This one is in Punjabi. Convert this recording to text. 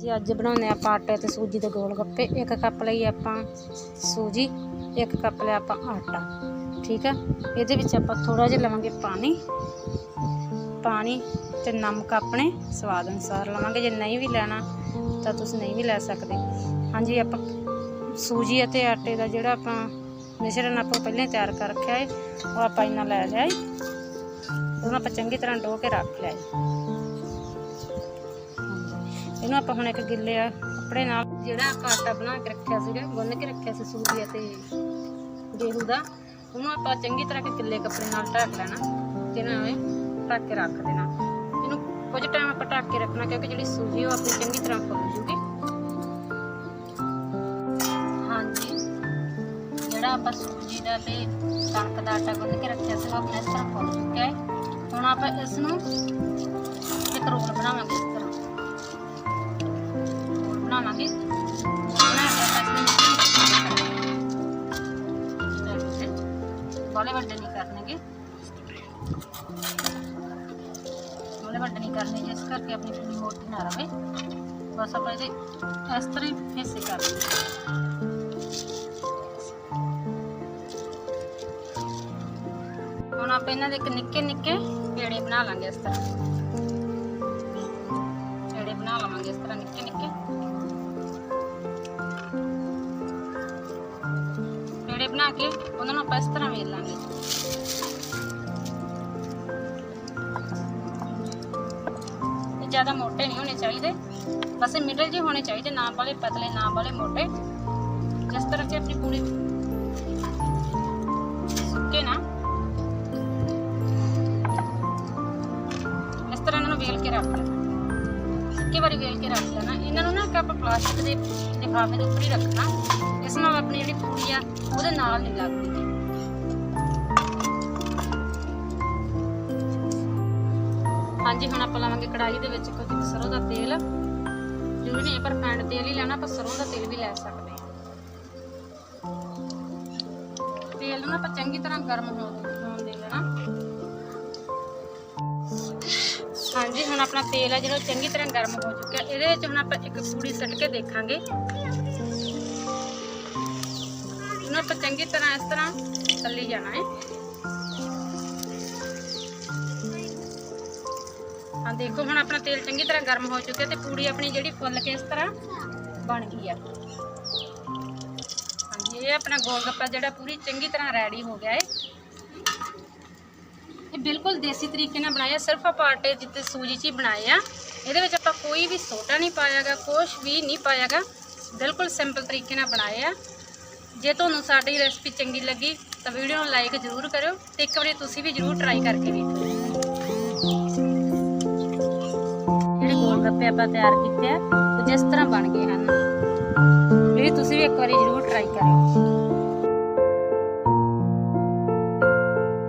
ਜੀ, ਅੱਜ ਬਣਾਉਂਦੇ ਆਪਾਂ ਆਟੇ ਤੇ ਸੂਜੀ ਦੇ ਗੋਲ ਗੱਪੇ। ਇੱਕ ਕੱਪ ਲਈ ਆਪਾਂ ਸੂਜੀ, ਇੱਕ ਕੱਪ ਲਿਆ ਆਪਾਂ ਆਟਾ। ਠੀਕ ਆ? ਇਹਦੇ ਵਿੱਚ ਆਪਾਂ ਥੋੜਾ ਜਿਹਾ ਲਵਾਂਗੇ ਪਾਣੀ। ਪਾਣੀ ਤੇ ਨਮਕ ਆਪਣੇ ਸਵਾਦ ਅਨੁਸਾਰ ਲਵਾਂਗੇ। ਜੇ ਨਹੀਂ ਵੀ ਲੈਣਾ, ਤਾਂ ਤੁਸੀਂ ਨਹੀਂ ਵੀ ਲੈ ਸਕਦੇ। ਹਾਂਜੀ, ਆਪਾਂ ਸੂਜੀ ਅਤੇ ਆਟੇ ਦਾ ਜਿਹੜਾ ਆਪਾਂ ਮਿਸ਼ਰਣ ਆਪਾਂ ਪਹਿਲਾਂ ਹੀ ਤਿਆਰ ਕਰ ਰੱਖਿਆ ਹੈ ਉਹ ਆਪਾਂ ਇਹਨਾਂ ਲੈ ਲਿਆ ਹੈ ਉਹਨੂੰ ਆਪਾਂ ਚੰਗੀ ਤਰ੍ਹਾਂ ਡੋ ਕੇ ਰੱਖ ਲਿਆ ਹੈ ਇਹਨੂੰ ਆਪਾਂ ਹੁਣ ਇੱਕ ਗਿੱਲੇ ਆ ਕੱਪੜੇ ਨਾਲ, ਜਿਹੜਾ ਆਪਾਂ ਆਟਾ ਬਣਾ ਕੇ ਰੱਖਿਆ ਸੀਗਾ, ਗੁੰਨ ਕੇ ਰੱਖਿਆ ਸੀ ਸੂਜੀ ਅਤੇ ਗੇਹੂ ਦਾ, ਉਹਨੂੰ ਆਪਾਂ ਚੰਗੀ ਤਰ੍ਹਾਂ ਕਿ ਗਿੱਲੇ ਕੱਪੜੇ ਨਾਲ ਢੱਕ ਲੈਣਾ ਤੇ ਨਾ ਐਵੇਂ ਢੱਕ ਕੇ ਰੱਖ ਦੇਣਾ। ਇਹਨੂੰ ਕੁਝ ਟਾਈਮ ਆਪਾਂ ਢੱਕ ਕੇ ਰੱਖਣਾ, ਕਿਉਂਕਿ ਜਿਹੜੀ ਸੂਜੀ ਉਹ ਆਪਣੀ ਚੰਗੀ ਤਰ੍ਹਾਂ ਫੁੱਲ ਜੂਗੀ। ਹਾਂਜੀ। ਜਿਹੜਾ ਆਪਾਂ ਸੂਜੀ ਦਾ ਤੇ ਕਣਕ ਦਾ ਆਟਾ ਗੁੰਨ ਕੇ ਰੱਖਿਆ ਸੀ ਉਹ ਆਪਣਾ ਇਸ ਤਰ੍ਹਾਂ ਫੁੱਲ ਚੁੱਕਿਆ ਹੈ। ਹੁਣ ਆਪਾਂ ਇਸ ਨੂੰ ਬਾਲੇ ਵੱਡੇ ਨਹੀਂ ਕਰਨਗੇ। ਬਾਲੇ ਵੱਡੇ ਨਹੀਂ ਕਰਨੇ ਜਿਸ ਕਰਕੇ ਆਪਣੀ ਪੂਰੀ ਮੋਟੀ ਨਾ ਰਵੇ। ਬਸ ਆਪਾਂ ਇਹਦੇ ਇਸ ਤਰ੍ਹਾਂ ਹੀ ਹਿੱਸੇ ਕਰ ਲਈਏ। ਹੁਣ ਆਪਾਂ ਇਹਨਾਂ ਦੇ ਇੱਕ ਨਿੱਕੇ ਨਿੱਕੇ ਪੇੜੇ ਬਣਾ ਲਾਂਗੇ ਇਸ ਤਰ੍ਹਾਂ। ਪੇੜੇ ਬਣਾ ਲਵਾਂਗੇ ਇਸ ਤਰ੍ਹਾਂ ਨਿੱਕੇ ਨਿੱਕੇ। ਬਣਾ ਕੇ ਉਹਨਾਂ ਨੂੰ ਆਪਾਂ ਇਸ ਤਰ੍ਹਾਂ ਵੇਲ ਲਾਂਗੇ ਇਹ ਜ਼ਿਆਦਾ ਮੋਟੇ ਨਹੀਂ ਹੋਣੇ ਚਾਹੀਦੇ ਬਸ ਮਿਡਲ ਜਿਹੇ ਹੋਣੇ ਚਾਹੀਦੇ ਨਾ ਵਾਲੇ ਪਤਲੇ ਨਾ ਵਾਲੇ ਮੋਟੇ ਜਿਸ ਤਰ੍ਹਾਂ ਕਿ ਆਪਣੀ ਪੂਰੀ ਸੁੱਕੇ ਨਾ ਇਸ ਤਰ੍ਹਾਂ ਇਹਨਾਂ ਨੂੰ ਵੇਲ ਕੇ ਰੱਖ ਲੈਣਾ ਇੱਕੇ ਵਾਰੀ ਵੇਲ ਕੇ ਰੱਖ ਲੈਣਾ ਇਹਨਾਂ ਨੂੰ ਨਾ ਇੱਕ ਆਪਾਂ ਪਲਾਸਟਿਕ ਦੇ ਲਿਫਾਫੇ ਦੇ ਉੱਪਰ ਹੀ ਰੱਖਣਾ। ਇਸ ਨਾਲ ਆਪਣੀ ਜਿਹੜੀ ਪੂਰੀ ਆ, ਉਹਦੇ ਨਾਲ ਨਹੀਂ ਲੱਗਦੀ। ਹਾਂਜੀ, ਹੁਣ ਆਪਾਂ ਲਾਵਾਂਗੇ ਕੜਾਈ ਦੇ ਵਿੱਚ ਕੁਝ ਸਰੋਂ ਦਾ ਤੇਲ। ਜ਼ਰੂਰੀ ਨਹੀਂ ਪਰ ਪੈਂਡ ਤੇਲ ਹੀ ਲੈਣਾ, ਆਪਾਂ ਸਰੋਂ ਦਾ ਤੇਲ ਵੀ ਲੈ ਸਕਦੇ ਹਾਂ। ਤੇਲ ਨੂੰ ਨਾ ਆਪਾਂ ਚੰਗੀ ਤਰ੍ਹਾਂ ਗਰਮ ਹੋਣ ਦੇ ਲੈਣਾ ਹਾਂਜੀ, ਹੁਣ ਆਪਣਾ ਤੇਲ ਹੈ ਜਿਹੜਾ ਚੰਗੀ ਤਰ੍ਹਾਂ ਗਰਮ ਹੋ ਚੁੱਕਿਆ। ਇਹਦੇ ਵਿੱਚ ਹੁਣ ਆਪਾਂ ਇੱਕ ਪੂੜੀ ਸੱਟ ਕੇ ਦੇਖਾਂਗੇ। ਆਪਾਂ ਚੰਗੀ ਤਰ੍ਹਾਂ ਇਸ ਤਰ੍ਹਾਂ ਤੱਲੀ ਜਾਣਾ ਹੈ। ਹਾਂ ਦੇਖੋ, ਹੁਣ ਆਪਣਾ ਤੇਲ ਚੰਗੀ ਤਰ੍ਹਾਂ ਗਰਮ ਹੋ ਚੁੱਕਿਆ ਤੇ ਪੂੜੀ ਆਪਣੀ ਜਿਹੜੀ ਫੁੱਲ ਕੇ ਇਸ ਤਰ੍ਹਾਂ ਬਣ ਗਈ ਆ। ਹਾਂਜੀ, ਇਹ ਆਪਣਾ ਗੋਲ ਜਿਹੜਾ ਪੂਰੀ ਚੰਗੀ ਤਰ੍ਹਾਂ ਰੈਡੀ ਹੋ ਗਿਆ ਹੈ। ਇਹ ਬਿਲਕੁਲ ਦੇਸੀ ਤਰੀਕੇ ਨਾਲ ਬਣਾਇਆ, ਸਿਰਫ ਆਪਾਂ ਆਟੇ ਜਿੱਤੇ ਸੂਜੀ 'ਚ ਹੀ ਬਣਾਏ ਆ। ਇਹਦੇ ਵਿੱਚ ਆਪਾਂ ਕੋਈ ਵੀ ਸੋਡਾ ਨਹੀਂ ਪਾਇਆਗਾ ਕੁਝ ਵੀ ਨਹੀਂ ਪਾਇਆਗਾ। ਬਿਲਕੁਲ ਸਿੰਪਲ ਤਰੀਕੇ ਨਾਲ ਬਣਾਏ ਆ। ਜੇ ਤੁਹਾਨੂੰ ਸਾਡੀ ਰੈਸਪੀ ਚੰਗੀ ਲੱਗੀ ਤਾਂ ਵੀਡੀਓ ਨੂੰ ਲਾਈਕ ਜ਼ਰੂਰ ਕਰਿਓ ਤੇ ਇੱਕ ਵਾਰੀ ਤੁਸੀਂ ਵੀ ਜ਼ਰੂਰ ਟਰਾਈ ਕਰਕੇ ਵੇਖੋ ਜਿਹੜੇ ਗੋਲ ਗੱਪੇ ਆਪਾਂ ਤਿਆਰ ਕੀਤੇ ਆ, ਉਹ ਜਿਸ ਤਰ੍ਹਾਂ ਬਣ ਗਏ ਹਨ, ਇਹ ਤੁਸੀਂ ਵੀ ਇੱਕ ਵਾਰੀ ਜ਼ਰੂਰ ਟਰਾਈ ਕਰਿਓ।